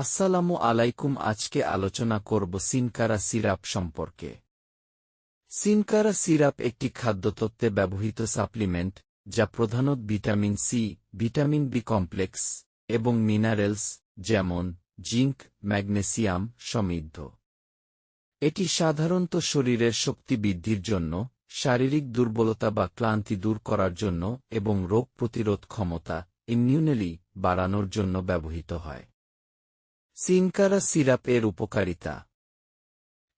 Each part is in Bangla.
আসসালামু আলাইকুম, আজকে আলোচনা করব সিনকারা সিরাপ সম্পর্কে। সিনকারা সিরাপ একটি খাদ্যতত্ত্বে ব্যবহৃত সাপ্লিমেন্ট, যা প্রধানত vitamin C, vitamin B complex এবং মিনারেলস, যেমন জিঙ্ক, ম্যাগনেসিয়াম সমৃদ্ধ। এটি সাধারণত শরীরের শক্তি বৃদ্ধির জন্য, শারীরিক দুর্বলতা বা ক্লান্তি দূর করার জন্য এবং রোগ প্রতিরোধ ক্ষমতা, ইমিউনেলি বাড়ানোর জন্য ব্যবহৃত হয়। সিনকারা সিরাপ এর উপকারিতা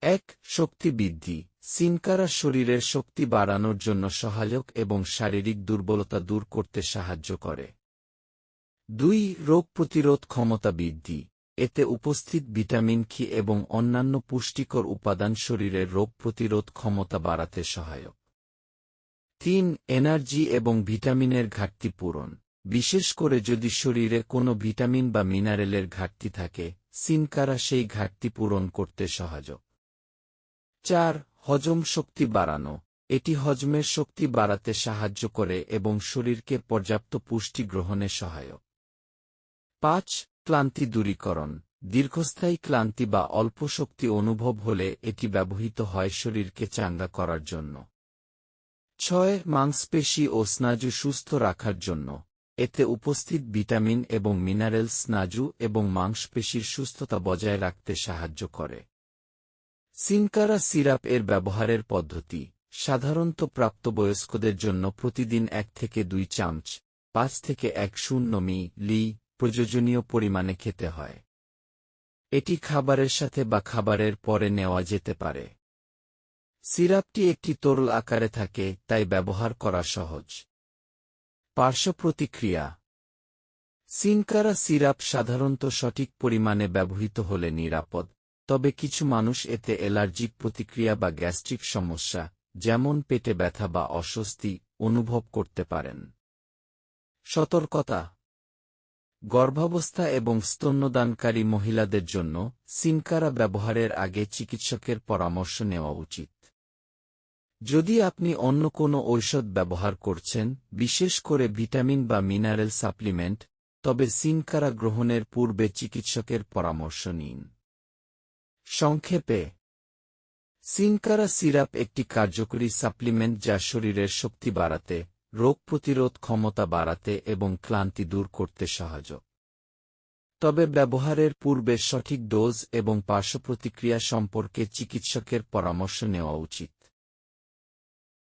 এক শক্তি বৃদ্ধি সিনকারা শরীরের শক্তি বাড়ানোর জন্য সহায়ক এবং শারীরিক দুর্বলতা দূর করতে সাহায্য করে। দুই, রোগ প্রতিরোধ ক্ষমতা বৃদ্ধি। এতে উপস্থিত ভিটামিন খি এবং অন্যান্য পুষ্টিকর উপাদান শরীরের রোগ প্রতিরোধ ক্ষমতা বাড়াতে সহায়ক। তিন, এনার্জি এবং ভিটামিনের ঘাটতি পূরণ। বিশেষ করে যদি শরীরে কোনো ভিটামিন বা মিনারেলের ঘাটতি থাকে, সিনকারা সেই ঘাটতি পূরণ করতে সহায়ক চার, হজম শক্তি বাড়ানো। এটি হজমের শক্তি বাড়াতে সাহায্য করে এবং শরীরকে পর্যাপ্ত পুষ্টি গ্রহণে সহায়ক। পাঁচ, ক্লান্তি দূরীকরণ। দীর্ঘস্থায়ী ক্লান্তি বা অল্প শক্তি অনুভব হলে এটি ব্যবহৃত হয় শরীরকে চাঙ্গা করার জন্য। ছয়, মাংসপেশি ও স্নাজু সুস্থ রাখার জন্য। এতে উপস্থিত ভিটামিন এবং মিনারেল স্নাজু এবং মাংসপেশির সুস্থতা বজায় রাখতে সাহায্য করে। সিনকারা সিরাপ এর ব্যবহারের পদ্ধতি, সাধারণত প্রাপ্তবয়স্কদের জন্য প্রতিদিন এক থেকে দুই চামচ, পাঁচ থেকে এক শূন্য মি লি প্রয়োজনীয় পরিমাণে খেতে হয়। এটি খাবারের সাথে বা খাবারের পরে নেওয়া যেতে পারে। সিরাপটি একটি তরল আকারে থাকে, তাই ব্যবহার করা সহজ। পার্শ্ব প্রতিক্রিয়া। সিনকারা সিরাপ সাধারণত সঠিক পরিমাণে ব্যবহৃত হলে নিরাপদ, তবে কিছু মানুষ এতে অ্যালার্জিক প্রতিক্রিয়া বা গ্যাস্ট্রিক সমস্যা, যেমন পেটে ব্যথা বা অস্বস্তি, অনুভব করতে পারেন। সতর্কতা। গর্ভাবস্থা এবং স্তন্যদানকারী মহিলাদের জন্য সিনকারা ব্যবহারের আগে চিকিৎসকের পরামর্শ নেওয়া উচিত। যদি আপনি অন্য কোনো ঔষধ ব্যবহার করছেন, বিশেষ করে ভিটামিন বা মিনারেল সাপ্লিমেন্ট, তবে সিনকারা গ্রহণের পূর্বে চিকিৎসকের পরামর্শ নিন। সংক্ষেপে, সিনকারা সিরাপ একটি কার্যকরী সাপ্লিমেন্ট যা শরীরের শক্তি বাড়াতে, রোগ প্রতিরোধ ক্ষমতা বাড়াতে এবং ক্লান্তি দূর করতে সাহায্য। তবে ব্যবহারের পূর্বে সঠিক ডোজ এবং পার্শ্বপ্রতিক্রিয়া সম্পর্কে চিকিৎসকের পরামর্শ নেওয়া উচিত।